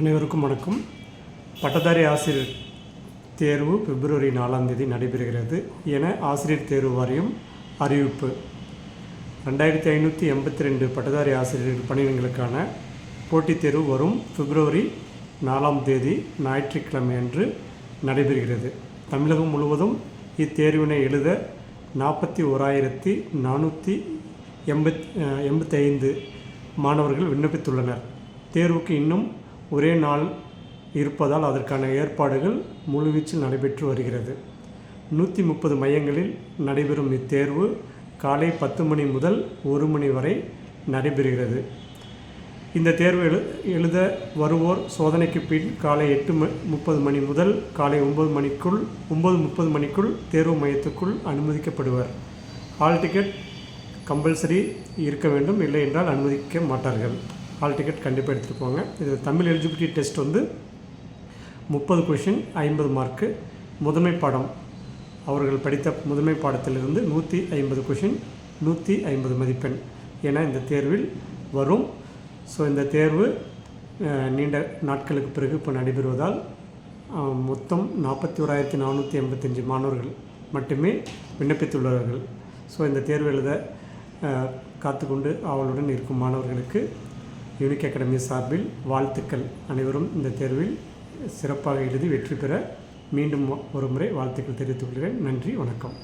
அனைவருக்கும் வணக்கம். பட்டதாரி ஆசிரியர் தேர்வு பிப்ரவரி நாலாம் தேதி நடைபெறுகிறது என ஆசிரியர் தேர்வு வாரியம் அறிவிப்பு. ரெண்டாயிரத்தி ஐநூற்றி எண்பத்தி ரெண்டு பட்டதாரி ஆசிரியர் பணியிடங்களுக்கான போட்டித் தேர்வு வரும் பிப்ரவரி நாலாம் தேதி ஞாயிற்றுக்கிழமை அன்று நடைபெறுகிறது. தமிழகம் முழுவதும் இத்தேர்வினை எழுத நாற்பத்தி ஓராயிரத்தி நானூற்றி எண்பத் எண்பத்தைந்து மாணவர்கள் விண்ணப்பித்துள்ளனர். தேர்வுக்கு இன்னும் ஒரே நாள் இருப்பதால் அதற்கான ஏற்பாடுகள் முழுவீச்சில் நடைபெற்று வருகிறது. நூற்றி முப்பது மையங்களில் நடைபெறும் இத்தேர்வு காலை பத்து மணி முதல் ஒரு மணி வரை நடைபெறுகிறது. இந்த தேர்வு எழு எழுத வருவோர் சோதனைக்கு பின் காலை எட்டு ம முப்பது மணி முதல் காலை ஒம்பது மணிக்குள் ஒம்பது முப்பது மணிக்குள் தேர்வு மையத்துக்குள் அனுமதிக்கப்படுவர். ஹால் டிக்கெட் கம்பல்சரி இருக்க வேண்டும் இல்லை என்றால் அனுமதிக்க மாட்டார்கள். ஹால் டிக்கெட் கண்டிப்பாக எடுத்துகிட்டு போங்க. இது தமிழ் எலிஜிபிலிட்டி டெஸ்ட் வந்து முப்பது கொஷின் ஐம்பது மார்க்கு முதன்மை பாடம். அவர்கள் படித்த முதன்மை பாடத்திலிருந்து நூற்றி ஐம்பது கொஷின் நூற்றி ஐம்பது மதிப்பெண் என இந்த தேர்வில் வரும். ஸோ இந்த தேர்வு நீண்ட நாட்களுக்கு பிறகு இப்போ நடைபெறுவதால் மொத்தம் நாற்பத்தி ஓராயிரத்தி நானூற்றி எண்பத்தஞ்சு மாணவர்கள் மட்டுமே விண்ணப்பித்துள்ளார்கள் ஸோ இந்த தேர்வு எழுத காத்துக்கொண்டு ஆவலுடன் இருக்கும் மாணவர்களுக்கு யூனிக் அகாடமி சார்பில் வாழ்த்துக்கள் அனைவரும். இந்த தேர்வில் சிறப்பாக எழுதி வெற்றி பெற மீண்டும் ஒரு முறை வாழ்த்துக்கள் தெரிவித்துக் கொள்கிறேன். நன்றி வணக்கம்.